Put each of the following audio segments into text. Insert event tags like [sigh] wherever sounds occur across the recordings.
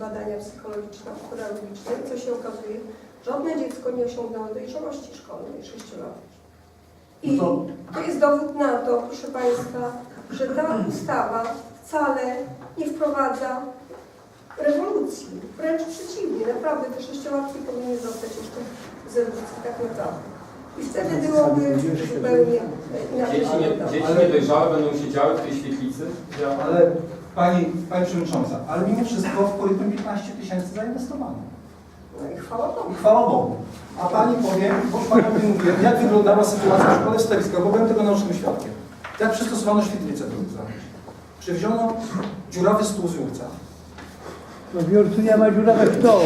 badania psychologiczno-pedagogiczne, co się okazuje, żadne dziecko nie osiągnęło dojrzałości szkolnej 6 lat. I No to- jest dowód na to, proszę Państwa, że ta ustawa wcale nie wprowadza rewolucji. Wręcz przeciwnie, naprawdę te sześciolatki powinny zostać jeszcze z ewolucji tak naprawdę. I wtedy byłoby zupełnie inaczej Dzieci, nie, dzieci niedojrzałe będą siedziały w tej świetlicy? Ale pani, pani Przewodnicząca, ale mimo wszystko w kurikulum 15 tysięcy zainwestowano. No chwała Bogu. Chwała Bogu. A pani powiem, bo panowie mówię, jak wyglądała sytuacja w szkole w Stawicku, bo byłem tego naocznym świadkiem. Jak przystosowano świetlicę do egzaminu. Dziurawy stół z Jurca. No w Jurcu nie ma dziurawek stołu.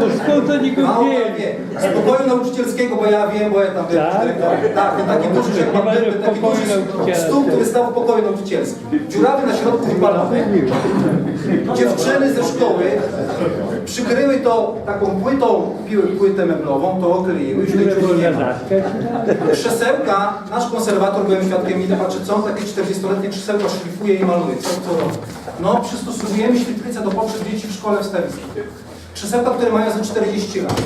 To skąd oni go Mało pan wzięli? wie. Z pokoju nauczycielskiego, bo ja wiem, bo ja tam byłem Tak? dyrektorem. Tak, ten taki duży, jak pan w taki pokoju duży nauczycielskim. stół, który stał w pokoju nauczycielskim. Dziurawy na środku wypalone. Dziewczyny ze szkoły przykryły to taką płytą, kupiły płytę meblową, to okleiły, już tej dziury nie ma. Krzesełka, nasz konserwator, byłem świadkiem, idę patrzy, co on takie 40-letnie krzesełka szlifuje i maluje. Co to robi? No, przystosowujemy świetlicę do potrzeb dzieci w szkole w Stawisku. Krzesełka, które mają za 40 lat.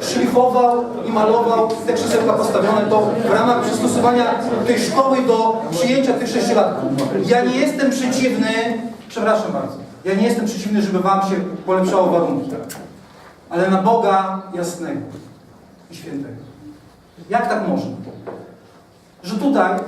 Szlifował i malował te krzesełka postawione to w ramach przystosowania tej szkoły do przyjęcia tych sześciolatków. Ja nie jestem przeciwny, przepraszam bardzo, ja nie jestem przeciwny, żeby wam się polepszało warunki. Ale na Boga jasnego i świętego. Jak tak można? Że tutaj,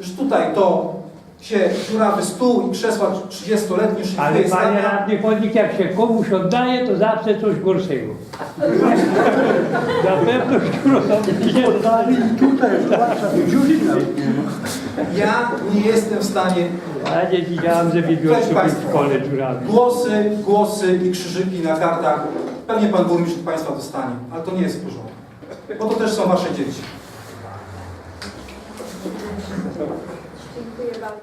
że tutaj to się dziurawy stół i krzesła 30-letnie Ale szlifuje panie stawia. radny chodnik, jak się komuś oddaje, to zawsze coś gorszego. [laughs] Na pewno skoro nie oddali. Tutaj, zwłaszcza w. Ja nie jestem w stanie Ja nie widziałam, żeby w Proszę Jurcu w szkole dziurawy. Głosy, głosy i krzyżyki na kartach pewnie Pan Burmistrz od Państwa dostanie, ale to nie jest w porządku. Bo to też są Wasze dzieci. Dziękuję bardzo.